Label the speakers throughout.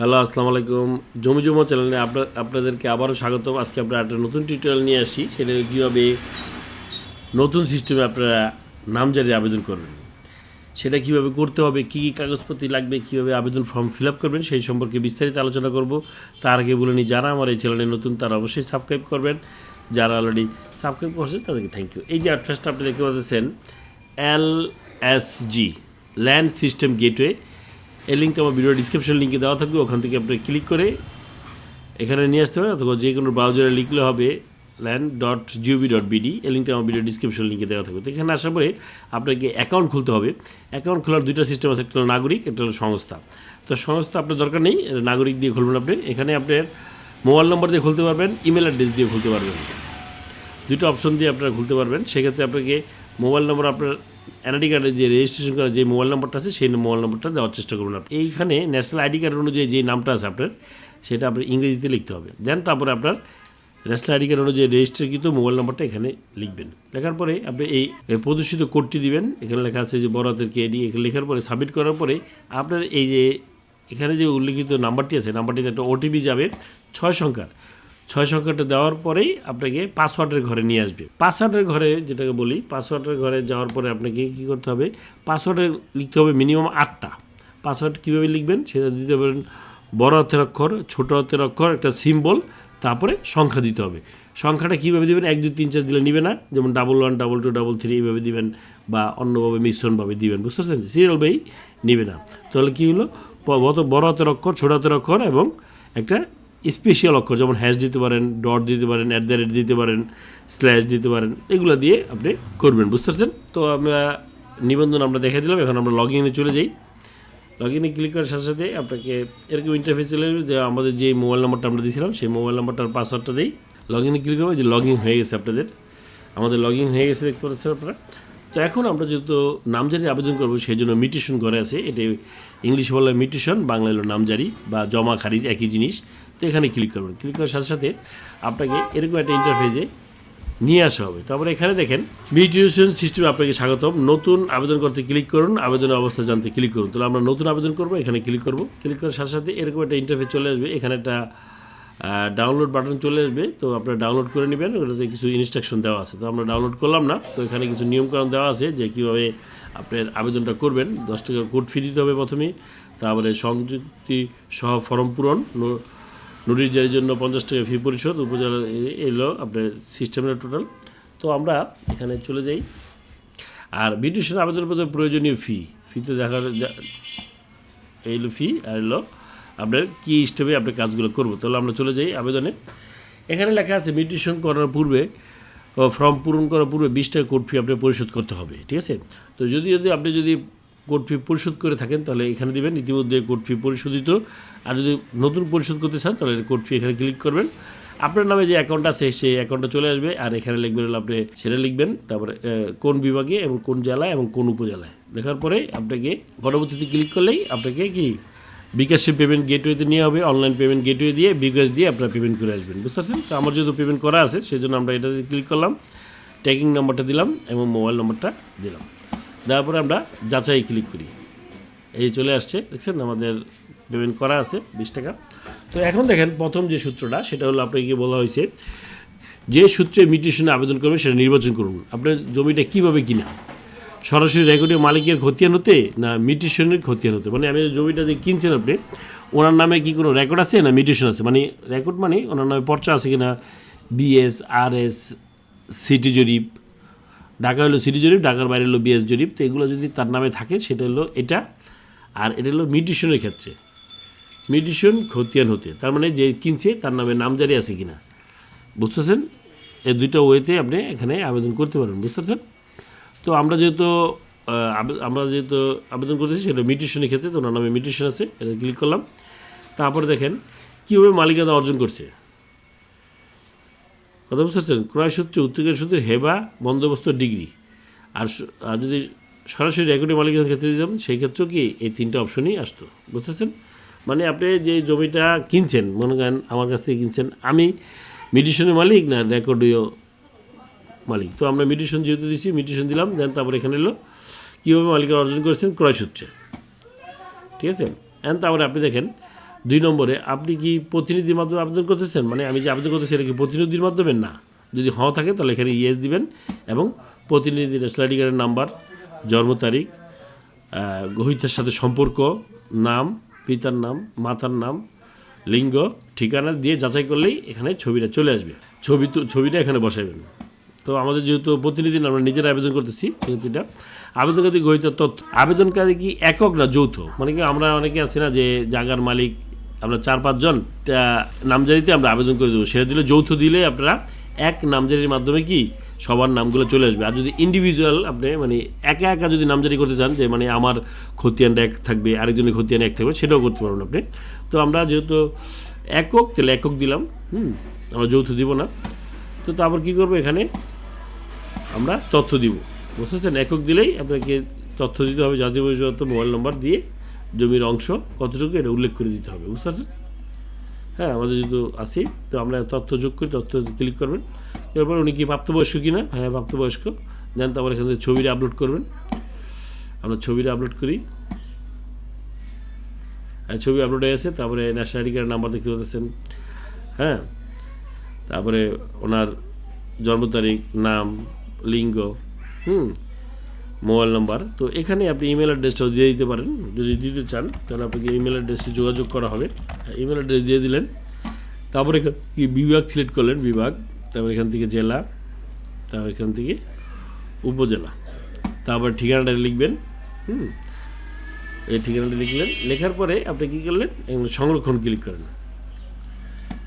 Speaker 1: Hello, আসসালামু আলাইকুম। জমি জমা চ্যানেলে আপনার আপনাদেরকে আবারও স্বাগতম। আজকে আমরা একটা নতুন টিউটোরিয়াল নিয়ে আসছি। সেটা কীভাবে নতুন সিস্টেমে আপনারা নামজারি আবেদন করবেন। সেটা কীভাবে করতে হবে, কী কী কাগজপত্র লাগবে, কীভাবে আবেদন ফর্ম ফিল আপ করবেন, সেই সম্পর্কে বিস্তারিত আলোচনা করব। তার আগে বলে নিই, যারা আমার এই চ্যানেলে নতুন, তারা অবশ্যই সাবস্ক্রাইব করবেন। যারা অলরেডি সাবস্ক্রাইব করছেন তাদেরকে থ্যাংক ইউ এই যে অ্যাড্রেসটা আপনি দেখতে পাচ্ছেন L S G land system gateway এই লিঙ্কটা আমার ভিডিও ডিসক্রিপশন লিঙ্কে দেওয়া থাকবে, ওখান থেকে আপনি ক্লিক করে এখানে নিয়ে আসতে পারেন, অথবা যে কোনো ব্রাউজারে লিখলে হবে land dot GOV dot BD এই লিঙ্কটা আমার ভিডিও ডিসক্রিপশন লিঙ্কে দেওয়া থাকবে। তো এখানে আসার পরে আপনাকে অ্যাকাউন্ট খুলতে হবে। অ্যাকাউন্ট খোলার দুইটা সিস্টেম আছে, একটা হলো নাগরিক, একটা হলো সংস্থা। তো সংস্থা আপনার দরকার নেই নাগরিক দিয়ে খুলবেন আপনি। এখানে আপনার মোবাইল নম্বর দিয়ে খুলতে পারবেন ইমেল অ্যাড্রেস দিয়ে খুলতে পারবেন। দুটো অপশন দিয়ে আপনারা খুলতে পারবেন। সেক্ষেত্রে আপনাকে মোবাইল নম্বর আপনার এনআইডি কার্ডের যে রেজিস্ট্রেশন করা যে মোবাইল নম্বরটা আছে, সেই মোবাইল নম্বরটা দেওয়ার চেষ্টা করুন আপনি। এইখানে ন্যাশনাল আইডি কার্ড অনুযায়ী যে নামটা আছে আপনার, সেটা আপনার ইংরেজিতে লিখতে হবে। দেন তারপরে আপনার ন্যাশনাল আইডি কার্ড অনুযায়ী রেজিস্টারকৃত মোবাইল নম্বরটা এখানে লিখবেন। লেখার পরে আপনি এই প্রদর্শিত কোডটি দিবেন। এখানে লেখা আছে যে বড় কেডি এখানে লেখার পরে সাবমিট করার পরে আপনার এই যে, এখানে যে উল্লিখিত নাম্বারটি আছে নাম্বারটিতে একটা ওটিপি যাবে, ছয় সংখ্যার। ছয় সংখ্যাটা দেওয়ার পরেই আপনাকে পাসওয়ার্ডের ঘরে নিয়ে আসবে। পাসওয়ার্ডের ঘরে যেটাকে বলি পাসওয়ার্ডের ঘরে যাওয়ার পরে আপনাকে কী করতে হবে? পাসওয়ার্ডে লিখতে হবে মিনিমাম আটটা। পাসওয়ার্ড কীভাবে লিখবেন? সেটা দিতে পারেন বড় হাতের অক্ষর, ছোট হাতের অক্ষর, একটা সিম্বল তারপরে সংখ্যা দিতে হবে। সংখ্যাটা কীভাবে দেবেন? এক, দুই, তিন, চার দিলে নিবে না। যেমন double one double two double three এইভাবে দিবেন বা অন্যভাবে মিশ্রণভাবে দিবেন, বুঝতে পারছেন? সিরিয়াল বাই নিবে না। তাহলে কী হলো? বড় হাতের অক্ষর, ছোট হাতের অক্ষর এবং একটা স্পেশাল অক্ষর যেমন হ্যাশ দিতে পারেন ডট দিতে পারেন অ্যাট দ্য রেট দিতে পারেন স্ল্যাশ দিতে পারেন, এগুলো দিয়ে আপনি করবেন বুঝতে পারছেন তো আমরা নিবন্ধন আমরা দেখে দিলাম, এখন আমরা লগ ইনে চলে যাই। লগ ইনে ক্লিক করার সাথে সাথে আপনাকে এরকম ইন্টারফেস চলে আসবে যে আমাদের যে মোবাইল নাম্বারটা আমরা দিয়েছিলাম, সেই মোবাইল নাম্বারটার পাসওয়ার্ডটা দিই লগ ইনে ক্লিক করব যে লগ ইন হয়ে গেছে আপনাদের। আমাদের লগ ইন হয়ে গেছে, দেখতে পাচ্ছেন আপনারা। তো এখন আমরা যেহেতু নামজারি আবেদন করব, সেই জন্য মিটিশন করে আছে। এটি ইংলিশ বলে মিটিশন বাংলা হলো নামজারি বা জমা খারিজ, একই জিনিস। তো এখানে ক্লিক করবেন। ক্লিক করার সাথে সাথে আপনাকে এরকম একটা ইন্টারফেসে নিয়ে আসা হবে। তারপরে এখানে দেখেন মিউটিউশন সিস্টেমে আপনাকে স্বাগতম। নতুন আবেদন করতে ক্লিক করুন, আবেদনের অবস্থা জানতে ক্লিক করুন। তাহলে আমরা নতুন আবেদন করব, এখানে ক্লিক করব। ক্লিক করার সাথে সাথে এরকম একটা ইন্টারফেস চলে আসবে। এখানে একটা ডাউনলোড বাটন চলে আসবে। তো আপনারা ডাউনলোড করে নেবেন। ওটাতে কিছু ইনস্ট্রাকশন দেওয়া আছে। তো আমরা ডাউনলোড করলাম না। তো এখানে কিছু নিয়মকানুন দেওয়া আছে যে কীভাবে আপনার আবেদনটা করবেন। দশ টাকা কোড ফি দিতে হবে প্রথমে। তারপরে সংযুক্তি সহ ফর্ম পূরণ। নোটিশ জারির জন্য পঞ্চাশ টাকা ফি পরিশোধ, উপজেলা এলো আপনার সিস্টেমের টোটাল তো আমরা এখানে চলে যাই। আর বিটিশন আবেদনের পথে প্রয়োজনীয় ফি ফি তো দেখা এই ফি আর এলো আপনার কী স্টেপে আপনার কাজগুলো করব। তাহলে আমরা চলে যাই আবেদনে। এখানে লেখা আছে মিউটেশন করার পূর্বে ফর্ম পূরণ করার পূর্বে বিশ টাকা কোড ফি আপনি পরিশোধ করতে হবে। ঠিক আছে? তো যদি যদি আপনি যদি কোড ফি পরিশোধ করে থাকেন, তাহলে এখানে দিবেন, ইতিমধ্যে কোড ফি পরিশোধিত। আর যদি নতুন পরিশোধ করতে চান, তাহলে কোড ফি এখানে ক্লিক করবেন। আপনার নামে যে অ্যাকাউন্ট আছে, সেই অ্যাকাউন্টটা চলে আসবে, আর এখানে লিখবেন হলো আপনি, সেটা লিখবেন, তারপরে কোন বিভাগে এবং কোন জেলায় এবং কোন উপজেলায়। দেখার পরে আপনাকে পরবর্তীতে ক্লিক করলেই আপনাকে কি? বিকাশের পেমেন্ট গেটওয়েতে নিয়ে হবে, অনলাইন পেমেন্ট গেটওয়ে দিয়ে বিকাশ দিয়ে আপনারা পেমেন্ট করে আসবেন। বুঝতে পারছেন? তো আমার যেহেতু পেমেন্ট করা আছে সেই জন্য আমরা এটাতে ক্লিক করলাম ট্র্যাকিং নম্বরটা দিলাম এবং মোবাইল নম্বরটা দিলাম। দেওয়ার পরে আমরা যাচাই ক্লিক করি। এই চলে আসছে, দেখছেন? আমাদের পেমেন্ট করা আছে, বিশ টাকা। তো এখন দেখেন, প্রথম যে সূত্রটা, সেটা হলো আপনাকে বলা হয়েছে, যে সূত্রে মিউটেশনে আবেদন করবে, সেটা নির্বাচন করুন। আপনার জমিটা কীভাবে কিনা? সরাসরি রেকর্ডে মালিকের খতিয়ান হতে, না মিউটেশনের খতিয়ান হতে? মানে আমি জমিটা যে কিনছেন আপনি, ওনার নামে কি কোনো রেকর্ড আছে, না মিউটেশন আছে? মানে রেকর্ড মানে ওনার নামে পর্চা আছে কি কিনা বিএস আর এস সিটি জরিপ ঢাকা হলো সিটি জরিপ, ঢাকার বাইরে হলো বিএস জরিপ। তো এগুলো যদি তার নামে থাকে, সেটা হলো এটা। আর এটা হলো মিউটেশনের ক্ষেত্রে। মিউটেশন খতিয়ান হতে। তার মানে যে কিনছে, তার নামে নামজারি আছে কি কিনা। বুঝতেছেন? এই দুইটা ওয়েতে আপনি এখানে আবেদন করতে পারেন বুঝতে পারছেন তো আমরা যেহেতু আমরা যেহেতু আবেদন করতেছি, সেটা মিউটেশনের ক্ষেত্রে, তো ওনার নামে মিউটেশন আছে, এটা ক্লিক করলাম। তারপরে দেখেন, কীভাবে মালিকানা অর্জন করছে? কথা বুঝতে পারছেন ক্রয় সূত্রে উত্তরের সূত্রে হেবা, বন্দোবস্ত, ডিগ্রি। আর আর যদি সরাসরি রেকর্ডে মালিকানার ক্ষেত্রে দিতাম সেই ক্ষেত্রেও কি এই তিনটে অপশনই আসতো? বুঝতেছেন? মানে আপনি যে জমিটা কিনছেন, মনে করেন আমার কাছ থেকে কিনছেন, আমি মিডিশনের মালিক না রেকর্ডীয় মালিক? তো আমরা মিডিশন যেহেতু দিচ্ছি মিডিশন দিলাম, দেন তারপর এখানে এলো, কীভাবে মালিকের অর্জন করেছেন ক্রয় সূত্রে। ঠিক আছে? অ্যান্ড তারপরে আপনি দেখেন দুই নম্বরে আপনি কি প্রতিনিধির মাধ্যমে আবেদন করতেছেন? মানে আমি যে আবেদন করতেছি এটা কি প্রতিনিধির মাধ্যমে? না। যদি হ থাকে তাহলে এখানে ইয়েস দিবেন এবং প্রতিনিধি ন্যাশনাল আইডি কার্ডের নাম্বার জন্ম তারিখ আহ, গ্রহীতার সাথে সম্পর্ক নাম পিতার নাম মাতার নাম লিঙ্গ ঠিকানা দিয়ে যাচাই করলেই এখানে ছবিটা চলে আসবে। ছবি তো ছবিটা এখানে বসাবেন তো আমাদের যেহেতু প্রতিনিধি আমরা নিজেরা আবেদন করতেছি এটা আবেদনকারী গ্রহীত তথ্য। আবেদনকারী কি একক না যৌথ? মানে কি আমরা অনেকে আছি না যে জায়গার মালিক আমরা চার পাঁচজন নামজারিতে আমরা আবেদন করে দেবো। সেটা দিলে যৌথ দিলে আপনারা এক নামজারির মাধ্যমে কি সবার নামগুলো চলে আসবে। আর যদি ইন্ডিভিজুয়াল আপনি মানে একা একা যদি নামজারি করতে চান, যে মানে আমার খতিয়ানটা এক থাকবে, আরেকজনের খতিয়ান এক থাকবে, সেটাও করতে পারবেন আপনি। তো আমরা যেহেতু একক, তাহলে একক দিলাম, হুম, আমরা যৌথ দিব না। তো তারপর কী করব এখানে? আমরা তথ্য দিব, বুঝতে পারছেন? একক দিলেই আপনাকে তথ্য দিতে হবে, জাতীয় পরিচয়পত্র, মোবাইল নম্বর দিয়ে জমির অংশ কতটুকু এটা উল্লেখ করে দিতে হবে, বুঝতে পারছেন? হ্যাঁ আমাদের যেহেতু আছি তো আমরা তথ্য যোগ করি তথ্য ক্লিক করবেন। এরপর উনি কি প্রাপ্তবয়স্ক কি না হ্যাঁ প্রাপ্তবয়স্ক। দেন তারপর এখান থেকে ছবিটা আপলোড করবেন। আমরা ছবিটা আপলোড করি। হ্যাঁ ছবি আপলোড হয়ে গেছে, তারপরে ন্যাশনাল আইডি কার্ডের নাম্বার দেখতে পাচ্ছেন। হ্যাঁ তারপরে ওনার জন্ম তারিখ, নাম, লিঙ্গ, হুম মোবাইল নাম্বার। তো এখানে আপনি ইমেল অ্যাড্রেসটাও দিয়ে দিতে পারেন। যদি দিতে চান, তাহলে আপনাকে ইমেল অ্যাড্রেসে যোগাযোগ করা হবে। ইমেল অ্যাড্রেস দিয়ে দিলেন। তারপরে বিভাগ সিলেক্ট করলেন, বিভাগ। তারপর এখান থেকে জেলা। তারপর এখান থেকে উপজেলা। তারপর ঠিকানাটা লিখবেন। হুম? এই ঠিকানাটা লিখলেন। লেখার পরে আপনি কী করলেন? এখানে সংরক্ষণ ক্লিক করেন।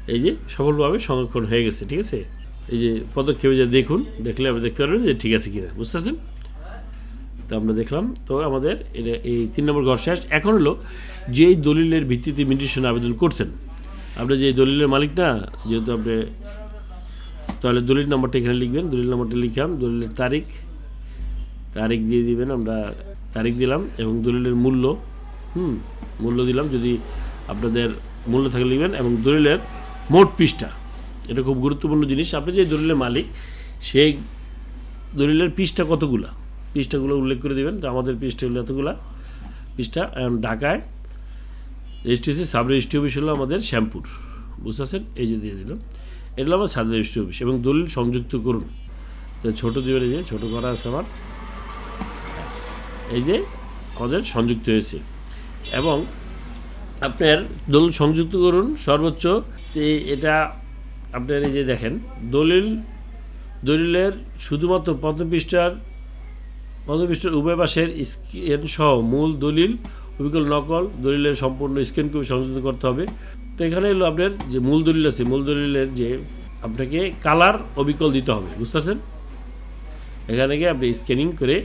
Speaker 1: এই যে সফলভাবে সংরক্ষণ হয়ে গেছে, ঠিক আছে? এই যে পদক্ষেপে যে দেখুন, দেখলে আপনি দেখতে পারবেন যে ঠিক আছে কিনা। বুঝতে পারছেন? তো আমরা দেখলাম, তো আমাদের এই তিন নম্বর ঘর শেষ। এখন হলো যেই দলিলের ভিত্তিতে মিউটেশন আবেদন করছেন। আপনি যে দলিলের মালিক না, যেহেতু আপনি তাহলে দলিল নম্বরটা এখানে লিখবেন, দলিল নম্বরটা লিখলাম, দলিলের তারিখ তারিখ দিয়ে দিবেন, আমরা তারিখ দিলাম এবং দলিলের মূল্য, হুম, মূল্য দিলাম যদি আপনাদের মূল্য থাকে লিখবেন এবং দলিলের মোট পৃষ্ঠা। এটা খুব গুরুত্বপূর্ণ জিনিস। আপনি যে দলিলের মালিক, সেই দলিলের পৃষ্ঠা কতগুলা? পৃষ্ঠাগুলো উল্লেখ করে দেবেন। তো আমাদের পৃষ্ঠা হলো এতগুলা পৃষ্ঠা। ঢাকায় রেজিস্ট্রি হচ্ছে সাব রেজিস্ট্রি অফিস হলো আমাদের শ্যামপুর। বুঝতে পারছেন এই যে দিয়ে দিলাম এটা হলো আমার সাব রেজিস্ট্রি অফিস এবং দলিল সংযুক্ত করুন। তো ছোটো দিবেন যে, ছোটো করা আছে আমার। এই যে আমাদের সংযুক্ত হয়েছে। এবং আপনার দলিল সংযুক্ত করুন সর্বোচ্চ। এটা আপনার এই যে দেখেন, দলিল, দলিলের শুধুমাত্র প্রথম পৃষ্ঠার প্রথম উভয় পাশের স্ক্যান সহ মূল দলিল অবিকল নকল দলিলের সম্পূর্ণ স্ক্যান কপি সংযুক্ত করতে হবে। তো এখানে হলো আপনার যে মূল দলিল আছে, মূল দলিলের যে আপনাকে কালার অবিকল দিতে হবে বুঝতে পারছেন এখানে গিয়ে আপনি স্ক্যানিং করে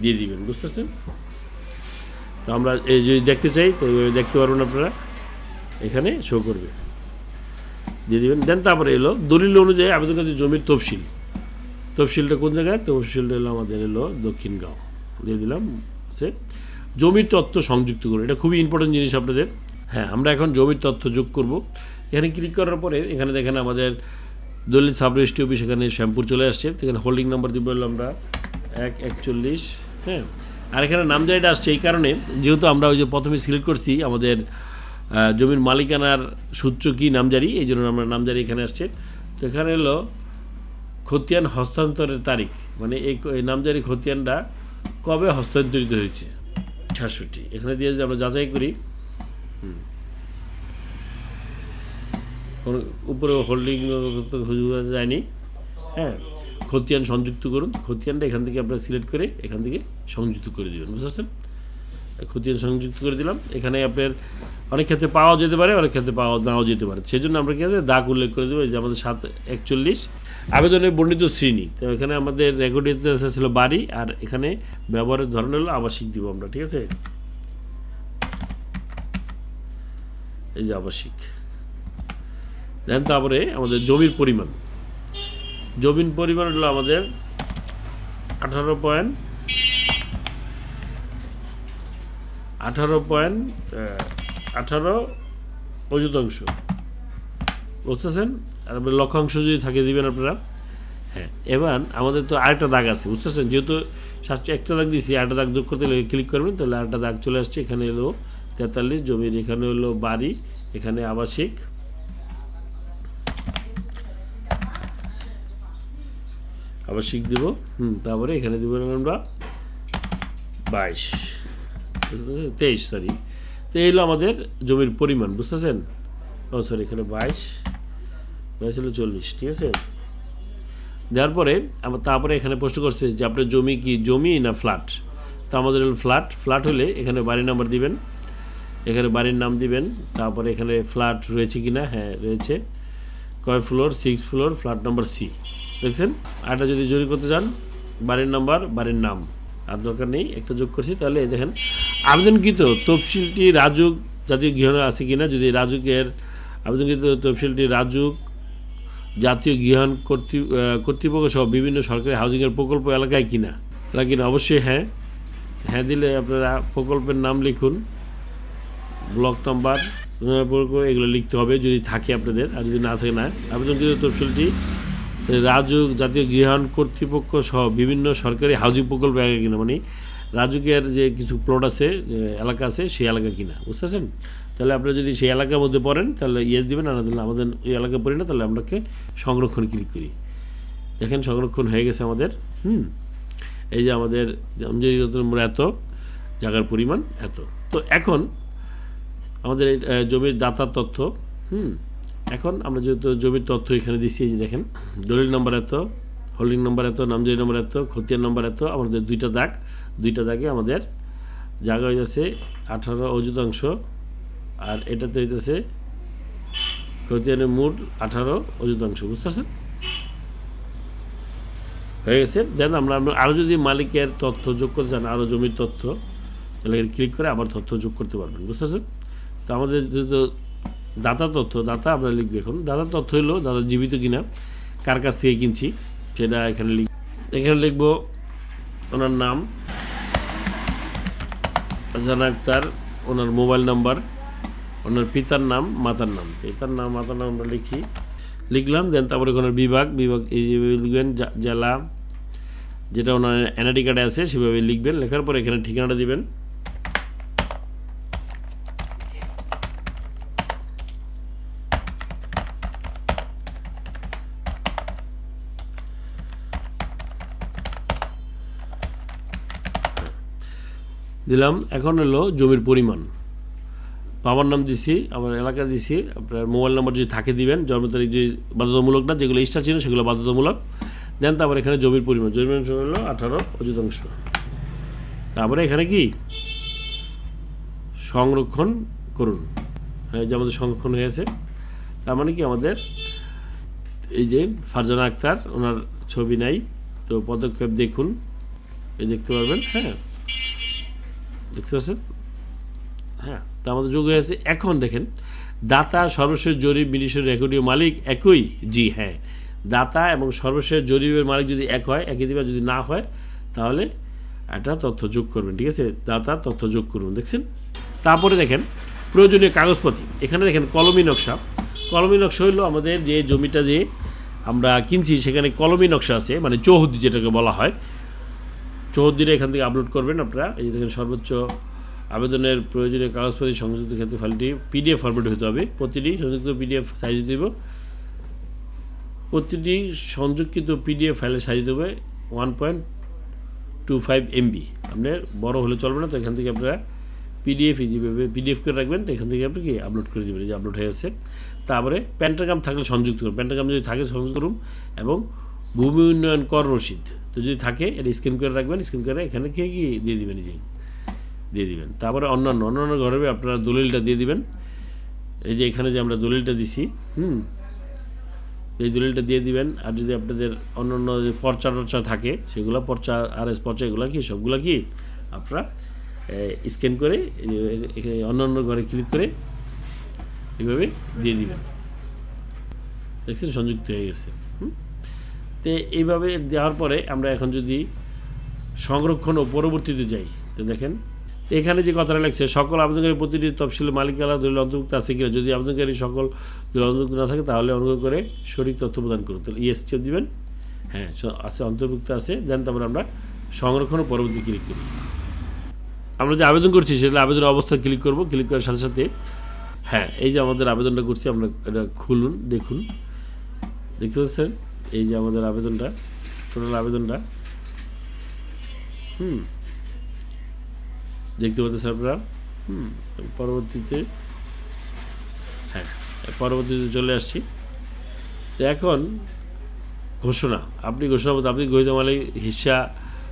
Speaker 1: দিয়ে দিবেন বুঝতে পারছেন তো আমরা এই যদি দেখতে চাই, তো দেখতে পারবেন আপনারা। এখানে শো করবে। দিয়ে দিবেন। দেন তারপরে এলো দলিল অনুযায়ী আবেদনকারী জমির তফসিল। তফসিলটা কোন জায়গায়? তফসিলটা এলো আমাদের এলো দক্ষিণ গাঁও। দিয়ে দিলাম সে জমির তত্ত্ব সংযুক্ত করুন। এটা খুবই ইম্পর্টেন্ট জিনিস আপনাদের। হ্যাঁ আমরা এখন জমির তথ্য যোগ করব। এখানে ক্লিক করার পরে এখানে দেখেন আমাদের দলিল সাব রেজিস্ট্রি অফিস এখানে শ্যামপুর চলে আসছে। এখানে হোল্ডিং নাম্বার দিব আমরা এক, একচল্লিশ হ্যাঁ। আর এখানে নামজারিটা আসছে এই কারণে, যেহেতু আমরা ওই যে প্রথমে সিলেক্ট করছি, আমাদের জমির মালিকানার সূত্র কি নামজারি, এই জন্য আমরা নামজারি এখানে আসছে। তো এখানে এলো খতিয়ান হস্তান্তরের তারিখ মানে এই নামজারি খতিয়ানটা কবে হস্তান্তরিত হয়েছে? সাতষট্টি এখানে দিয়ে যদি আমরা যাচাই করি উপরে হোল্ডিং যায়নি। হ্যাঁ খতিয়ান সংযুক্ত করুন। খতিয়ানটা এখান থেকে আপনারা সিলেক্ট করে এখান থেকে সংযুক্ত করে দেবেন। বুঝতে পারছেন? খতিয়ান সংযুক্ত করে দিলাম। এখানে আপনার অনেক ক্ষেত্রে পাওয়া যেতে পারে, অনেক ক্ষেত্রে পাওয়া নাও যেতে পারে। সেই জন্য আমরা কি আছে, দাগ উল্লেখ করে দেবো যে আমাদের সাত একচল্লিশ। আবেদনের বর্ণিত শ্রেণি। তো এখানে আমাদের রেকর্ডিং ছিল বাড়ি, আর এখানে ব্যবহারের ধরন হলো আবাসিক দিব আমরা, ঠিক আছে? এই যে আবাসিক। দেন তারপরে আমাদের জমির পরিমাণ। জমির পরিমাণ হলো আমাদের আঠারো পয়েন্ট আঠারো পয়েন্ট আঠারো অযুতাংশ। বুঝতেছেন? আর আপনার লক্ষাংশ যদি থাকে দিবেন আপনারা। হ্যাঁ এবার আমাদের তো আরেকটা দাগ আছে, বুঝতেছেন? যেহেতু সাতশো একটা দাগ দিয়েছি, আরেকটা দাগ যোগ করতে ক্লিক করবেন, তাহলে আরেকটা দাগ চলে আসছে, এখানে এলো তেতাল্লিশ, জমির এখানে হলো বাড়ি এখানে আবাসিক। আবাসিক দেব, হুম, তারপরে এখানে দেবো আমরা বাইশ। তেইশ সরি তো এই হলো আমাদের জমির পরিমাণ, বুঝতেছেন? ও সরি এখানে বাইশ বাইশ হলো চল্লিশ, ঠিক আছে? দেওয়ার পরে আবার তারপরে এখানে প্রশ্ন করছে যে আপনার জমি কি জমি না ফ্ল্যাট? তো আমাদের হলো ফ্ল্যাট ফ্ল্যাট হলে এখানে বাড়ি নাম্বার দিবেন। এখানে বাড়ির নাম দিবেন, তারপরে এখানে ফ্ল্যাট রয়েছে কি না হ্যাঁ রয়েছে। কয় floor? Six floor, flat number C. দেখছেন? আরটা যদি জরি করতে চান, বাড়ির নাম্বার, বাড়ির নাম। আর দরকার নেই একটা যোগ করছি তাহলে দেখেন আবেদনকৃত তফসিলটি রাজুক জাতীয় গৃহ আছে কিনা যদি রাজুকের আবেদনকৃত তফসিলটি রাজুক জাতীয় আহ, কর্তৃপক্ষ সহ বিভিন্ন সরকারি হাউজিংয়ের প্রকল্প এলাকায় কিনা? এলাকা কিনা? অবশ্যই হ্যাঁ। হ্যাঁ দিলে আপনারা প্রকল্পের নাম লিখুন ব্লক নাম্বার এগুলো লিখতে হবে যদি থাকে আপনাদের আর যদি না থাকে না আবেদনকৃত তফসিলটি রাজুক জাতীয় গৃহায়ণ কর্তৃপক্ষ সহ বিভিন্ন সরকারি হাউজিং প্রকল্প এলাকা কিনা মানে রাজুকের যে কিছু প্লট আছে এলাকা আছে, সেই এলাকা কিনা বুঝতে পারছেন তাহলে আপনারা যদি সেই এলাকার মধ্যে পড়েন, তাহলে ইয়েস দিবেন, আর দিলে আমাদের ওই এলাকায় পড়ি না, তাহলে আপনাকে সংরক্ষণ ক্লিক করি। দেখেন সংরক্ষণ হয়ে গেছে আমাদের, হুম? এই যে আমাদের এত, জায়গার পরিমাণ এত। তো এখন আমাদের জমির দাতার তথ্য, হুম? এখন আমরা যেহেতু জমির তথ্য এখানে দিচ্ছি যে দেখেন, দলিল নম্বর এত হোল্ডিং নম্বর এত, নামজারি নম্বর এত, খতিয়ান নম্বর এত, আমাদের দুইটা দাগ, দুইটা দাগে আমাদের জায়গা হয়ে যাচ্ছে আঠারো অযুতাংশ আর এটাতে হইতেছে খতিয়ানের মূল আঠারো অযুতাংশ বুঝতেছেন? হয়ে গেছে। দেন আমরা আরও যদি মালিকের তথ্য যোগ করতে চান আরও জমির তথ্য, তাহলে ক্লিক করে আবার তথ্য যোগ করতে পারবেন বুঝতে বুঝতেছেন? তো আমাদের যেহেতু দাতা তথ্য, দাতা আমরা লিখব এখন দাতা তথ্য হলো দাদা জীবিত কিনা, কার কাছ থেকে কিনছি, সেটা এখানে লিখ এখানে লিখব ওনার নাম, জানা আক্তার, ওনার মোবাইল নাম্বার, ওনার পিতার নাম, মাতার নাম। পিতার নাম, মাতার নাম আমরা লিখি। লিখলাম, দেন তারপরে ওনার বিভাগ বিভাগ এই লিখবেন জেলা, যেটা ওনার এনআইডি কার্ডে আছে, সেভাবে লিখবেন। লেখার পরে এখানে ঠিকানাটা দিবেন। দিলাম। এখন হলো জমির পরিমাণ। বাবার নাম দিছি, আমার এলাকা দিছি, আপনার মোবাইল নাম্বার যদি থাকে দিবেন, জন্ম তারিখ যদি বাধ্যতামূলক না, যেগুলো এক্সট্রা ছিল সেগুলো বাধ্যতামূলক। দেন তারপর এখানে জমির পরিমাণ। জমির পরিমাণ হলো আঠারো অযুতাংশ তারপরে এখানে কি? সংরক্ষণ করুন। হ্যাঁ যে আমাদের সংরক্ষণ হয়েছে তার মানে কি আমাদের এই যে ফারজানা আক্তার, ওনার ছবি নাই। তো পদক্ষেপ দেখুন। এই দেখতে পারবেন হ্যাঁ। দেখতে পাচ্ছেন? হ্যাঁ তা আমাদের যোগ হয়েছে এখন দেখেন, দাতা সর্বশেষ জরিপ মিলিশের রেকর্ডীয় মালিক একই? জি হ্যাঁ। দাতা এবং সর্বশেষ জরিপের মালিক যদি এক হয়, একই দিবা যদি না হয়, তাহলে একটা তথ্য যোগ করবেন, ঠিক আছে? দাতা তথ্য যোগ করুন, দেখছেন? তারপরে দেখেন, প্রয়োজনীয় কাগজপত্র। এখানে দেখেন, কলমি নকশা। কলমি নকশা হলো আমাদের যে জমিটা যে আমরা কিনছি, সেখানে কলমি নকশা আছে মানে চৌহদ্দি যেটাকে বলা হয়। চৌহদ্দিরা এখান থেকে আপলোড করবেন আপনারা। এই দেখেন সর্বোচ্চ আবেদনের প্রয়োজনীয় কাগজপত্র, সংযুক্ত ক্ষেত্রে ফাইলটি পিডিএফ ফরম্যাট হতে হবে। প্রতিটি সংযুক্ত পিডিএফ সাইজ দেব প্রতিটি সংযুক্ত পিডিএফ ফাইলের সাইজ দেবে one point two five MB আপনার বড় হলে চলবে না, তো এখান থেকে আপনারা পিডিএফ যেভাবে পিডিএফ করে রাখবেন, তো এখান থেকে আপনি কি আপলোড করে দেবেন যে আপলোড হয়ে গেছে। তারপরে প্যান্টাগ্রাম থাকলে সংযুক্ত করুন। প্যান্টাগ্রাম যদি থাকে সংযুক্ত করুন এবং ভূমি উন্নয়ন কর রসিদ। তো যদি থাকে, এটা স্ক্যান করে রাখবেন স্ক্যান করে এখানে কে কি দিয়ে দিবেন নিজে দিয়ে দিবেন। তারপরে অন্যান্য অন্যান্য ঘরে আপনারা দলিলটা দিয়ে দিবেন। এই যে এখানে যে আমরা দলিলটা দিছি, হুম, এই দলিলটা দিয়ে দিবেন। আর যদি আপনাদের অন্য অন্য যে পর্চা টর্চা থাকে, সেগুলো পর্চা আর এস পর্চা, এগুলো কি, সবগুলো কি আপনারা স্ক্যান করে অন্য এখানে ঘরে ক্লিক করে এইভাবে দিয়ে দিবেন। দেখছেন, সংযুক্ত হয়ে গেছে। তো এইভাবে দেওয়ার পরে আমরা এখন যদি সংরক্ষণ ও পরবর্তীতে যাই, তো দেখেন এখানে যে কথাটা লাগছে, সকল আবেদনকারী প্রতিটি তফসিল মালিকালা দলিল অন্তর্ভুক্ত আছে কিনা, যদি আবেদনকারী সকল দলিল অন্তর্ভুক্ত না থাকে, তাহলে অনুগ্রহ করে সঠিক তথ্য প্রদান করুন। তাহলে ইএস চেপ দিবেন হ্যাঁ আছে, অন্তর্ভুক্ত আছে, দেন তারপরে আমরা সংরক্ষণ ও পরবর্তী ক্লিক করি। আমরা যে আবেদন করছি, সেটা আবেদনের অবস্থা ক্লিক করব ক্লিক করার সাথে সাথে হ্যাঁ এই যে আমাদের আবেদনটা করছি, আমরা এটা খুলুন, দেখুন। দেখতে পাচ্ছেন? এই যে আমাদের আবেদনটা টোটাল আবেদনটা। হুম। দেখতে পাচ্ছেন আপনারা? হুম পরবর্তীতে হ্যাঁ পরবর্তীতে চলে আসছি। তো এখন ঘোষণা। আপনি ঘোষণা মতো আপনি গহিত মালিক, হিসা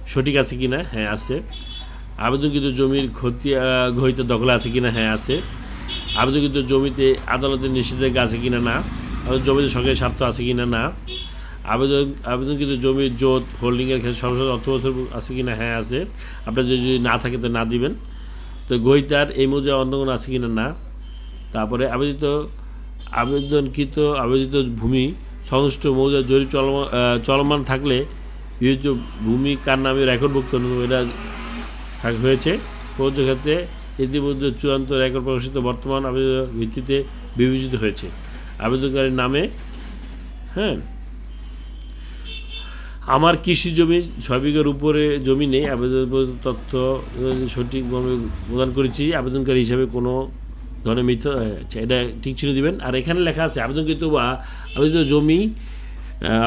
Speaker 1: সঠিক আছে কি না? হ্যাঁ আছে। আবেদনকৃত জমির ক্ষতি গহিত দখলে আছে কিনা হ্যাঁ আছে। আবেদনকৃত জমিতে আদালতের নিষেধাজ্ঞা আছে কি না? আবেদন জমিতে সরকারি স্বার্থ আছে কি না? না। আবেদন, আবেদনকৃত জমির জোত, হোল্ডিংয়ের ক্ষেত্রে সর্বশেষ অর্থ বছর আছে কি না হ্যাঁ আছে। আপনার যদি যদি না থাকে, তো না দিবেন। তো গ্রহিতার এই মৌজা অন্য কোনো আছে কি না। না তারপরে আবেদিত, আবেদনকৃত, আবেদিত ভূমি, সংশ্লিষ্ট মৌজা জরিপ চলমান চলমান থাকলে বিবেচ্য ভূমি কার নামে রেকর্ডভুক্ত? এটা হয়েছে। প্রযোজ্য ক্ষেত্রে ইতিমধ্যে চূড়ান্ত রেকর্ড প্রকাশিত বর্তমান আবেদন ভিত্তিতে বিবেচিত হয়েছে। আবেদনকারীর নামে হ্যাঁ আমার কৃষি জমি ছয় বিঘার উপরে জমি নেই আবেদন তথ্য সঠিকভাবে প্রদান করেছি, আবেদনকারী হিসাবে কোনো ধরনের মিথ্যা এটা ঠিক চিহ্ন দিবেন। আর এখানে লেখা আছে, আবেদনকৃত বা আবেদিত জমি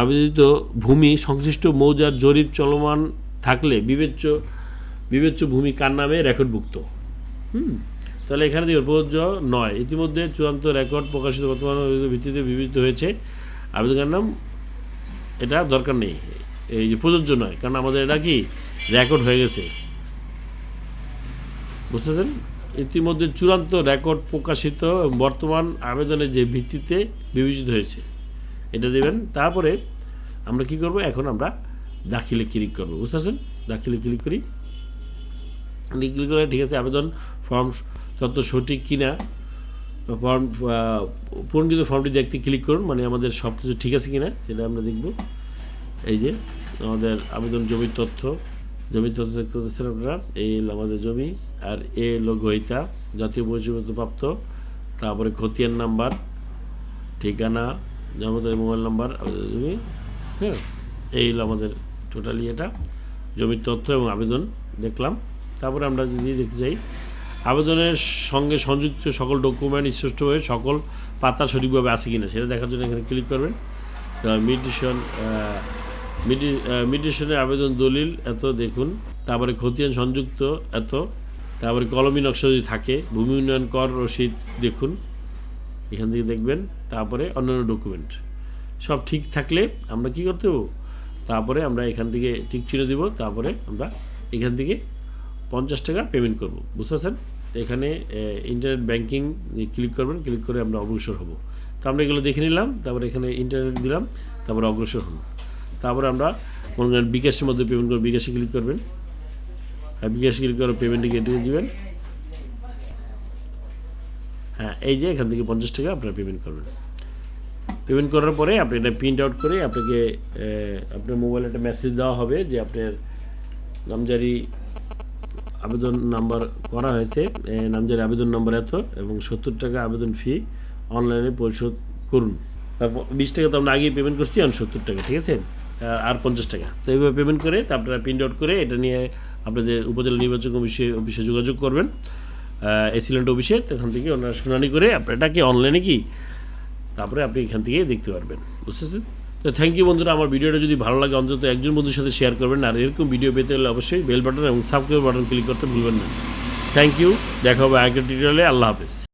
Speaker 1: আবেদিত ভূমি সংশ্লিষ্ট মৌজার জরিপ চলমান থাকলে বিবেচ্য বিবেচ্য ভূমি কার নামে রেকর্ডভুক্ত? হুম, তাহলে এখানে দেখবেন প্রযোজ্য নয়। ইতিমধ্যে চূড়ান্ত রেকর্ড প্রকাশিত বর্তমান ভিত্তিতে বিবেচিত হয়েছে। আবেদনকার নাম, এটা দরকার নেই। এই যে প্রযোজ্য নয়, কারণ আমাদের এটা কি রেকর্ড হয়ে গেছে। বুঝতেছেন? ইতিমধ্যে চূড়ান্ত রেকর্ড প্রকাশিত বর্তমান আবেদনের যে ভিত্তিতে বিবেচিত হয়েছে। এটা দেবেন, তারপরে আমরা কি করব? এখন আমরা দাখিলে ক্লিক করব। বুঝতেছেন? দাখিলে ক্লিক করি। ক্লিক করে ঠিক আছে, আবেদন ফর্ম তথ্য সঠিক কিনা ফর্ম পূরণকৃত ফর্মটি দেখতে ক্লিক করুন মানে আমাদের সব কিছু ঠিক আছে কিনা, সেটা আমরা দেখব। এই যে আমাদের আবেদন জমির তথ্য জমির তথ্য দেখতে পাচ্ছেন আপনারা, এই হলো আমাদের জমি আর এ হলো গ্রহিতা জাতীয় পরিচয়পত্র প্রাপ্ত, তারপরে খতিয়ান নাম্বার, ঠিকানা জন্মতারিখ মোবাইল নাম্বার জমি হ্যাঁ এই হলো আমাদের টোটালি এটা জমির তথ্য এবং আবেদন দেখলাম। তারপরে আমরা যদি দেখতে চাই আবেদনের সঙ্গে সংযুক্ত সকল ডকুমেন্ট স্পষ্টভাবে সকল পাতা সঠিকভাবে আছে কিনা, সেটা দেখার জন্য এখানে ক্লিক করবেন। মিডিশন মিডিশনের আবেদন দলিল এত, দেখুন। তারপরে খতিয়ান সংযুক্ত এত। তারপরে কলমি নকশা যদি থাকে, ভূমি উন্নয়ন কর রসিদ দেখুন। এখান থেকে দেখবেন। তারপরে অন্যান্য ডকুমেন্ট সব ঠিক থাকলে আমরা কি করতে হব তারপরে আমরা এখান থেকে ঠিক চিনে দিব। তারপরে আমরা এখান থেকে পঞ্চাশ টাকা পেমেন্ট করব। বুঝতে পারছেন? এখানে ইন্টারনেট ব্যাংকিং ক্লিক করবেন। ক্লিক করে আমরা অগ্রসর হব। তো আমরা এগুলো দেখে নিলাম। তারপরে এখানে ইন্টারনেট দিলাম। তারপরে অগ্রসর হন তারপরে আমরা মনে করেন বিকাশের মধ্যে পেমেন্ট করব বিকাশে ক্লিক করবেন। হ্যাঁ বিকাশে ক্লিক করে পেমেন্টে কেটে দিবেন। হ্যাঁ এই যে এখান থেকে পঞ্চাশ টাকা আপনারা পেমেন্ট করবেন। পেমেন্ট করার পরে আপনি এটা প্রিন্ট আউট করে আপনাকে আপনার মোবাইলে একটা মেসেজ দেওয়া হবে যে আপনার নামজারি আবেদন নাম্বার করা হয়েছে। নামজারি আবেদন নাম্বার এত এবং সত্তর টাকা আবেদন ফি অনলাইনে পরিশোধ করুন। বিশ টাকা তো আমরা আগেই পেমেন্ট করছি আর সত্তর টাকা, ঠিক আছে? আর- পঞ্চাশ টাকা। তো এইভাবে পেমেন্ট করে তা আপনারা প্রিন্ট আউট করে এটা নিয়ে আপনাদের উপজেলা নির্বাচন অফিসে অফিসে যোগাযোগ করবেন এসিলেন্ট অফিসে। তখন থেকে ওনারা শুনানি করে আপনার এটাকে অনলাইনে কি? তারপরে আপনি এখান থেকে দেখতে পারবেন। বুঝতেছেন? তো থ্যাংক ইউ বন্ধুরা, আমার ভিডিওটা যদি ভালো লাগে, অন্তত একজন বন্ধুর সাথে শেয়ার করবেন। আর এরকম ভিডিও পেতে হলে অবশ্যই বেল বাটন এবং সাবস্ক্রাইব বাটন ক্লিক করতে ভুলবেন না। থ্যাংক ইউ দেখা হবে আগের টিউটোরিয়ালে আল্লাহ হাফেজ।